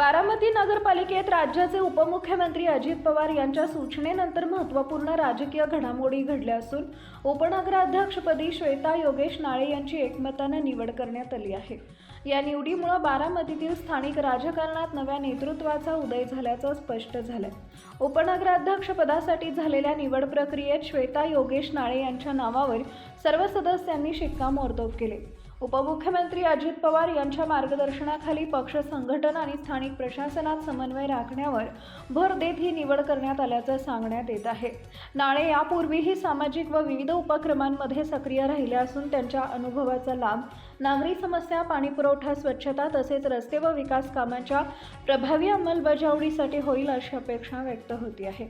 बारामती नगरपालिकेत राज्याचे उपमुख्यमंत्री अजित पवार यांच्या सूचनेनंतर महत्त्वपूर्ण राजकीय घडामोडी घडल्या असून उपनगराध्यक्षपदी श्वेता योगेश नाळे यांची एकमतानं निवड करण्यात आली आहे. या निवडीमुळं बारामतीतील स्थानिक राजकारणात नव्या नेतृत्वाचा उदय झाल्याचं स्पष्ट झालंय. उपनगराध्यक्षपदासाठी झालेल्या निवड प्रक्रियेत श्वेता योगेश नाळे यांच्या नावावर सर्व सदस्यांनी शिक्कामोर्तब केले. उपमुख्यमंत्री अजित पवार यांच्या मार्गदर्शनाखाली पक्ष संघटन आणि स्थानिक प्रशासनात समन्वय राखण्यावर भर देत ही निवड करण्यात आल्याचं सांगण्यात येत आहे. नाळे यापूर्वीही सामाजिक व विविध उपक्रमांमध्ये सक्रिय राहिले असून त्यांच्या अनुभवाचा लाभ नागरी समस्या पाणीपुरवठा स्वच्छता तसेच रस्ते व विकास कामांच्या प्रभावी अंमलबजावणीसाठी होईल अशी अपेक्षा व्यक्त होती आहे.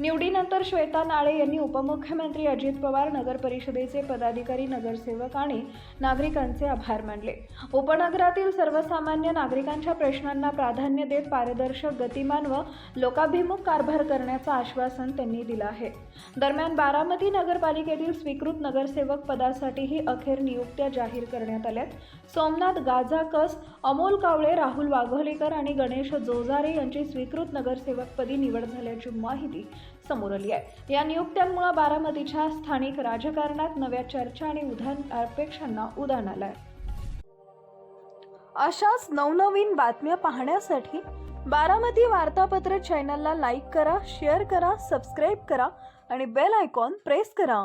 निवडीनंतर श्वेता नाळे यांनी उपमुख्यमंत्री अजित पवार नगर परिषदेचे पदाधिकारी नगरसेवक आणि नागरिकांचे आभार मानले. उपनगरातील सर्वसामान्य नागरिकांच्या प्रश्नांना प्राधान्य देत पारदर्शक गतिमान व लोकाभिमुख कारभार करण्याचं आश्वासन त्यांनी दिलं आहे. दरम्यान बारामती नगरपालिकेतील स्वीकृत नगरसेवक पदासाठीही अखेर नियुक्त्या जाहीर करण्यात आल्यात सोमनाथ गाजाकस अमोल कावळे राहुल वाघोलेकर आणि गणेश जोजारे यांची स्वीकृत नगरसेवकपदी निवड झाल्याची माहिती समोर आली आहे. या नियुक्त्यांमुळे बारामतीच्या स्थानिक राजकारणात नव्या चर्चा आणि उदाहरण अपेक्षांना उदाहरण आलं आहे. अशाच नवनवीन बातम्या पाहण्यासाठी बारामती वार्तापत्र चॅनलला लाईक करा शेअर करा सबस्क्राईब करा आणि बेल आयकॉन प्रेस करा.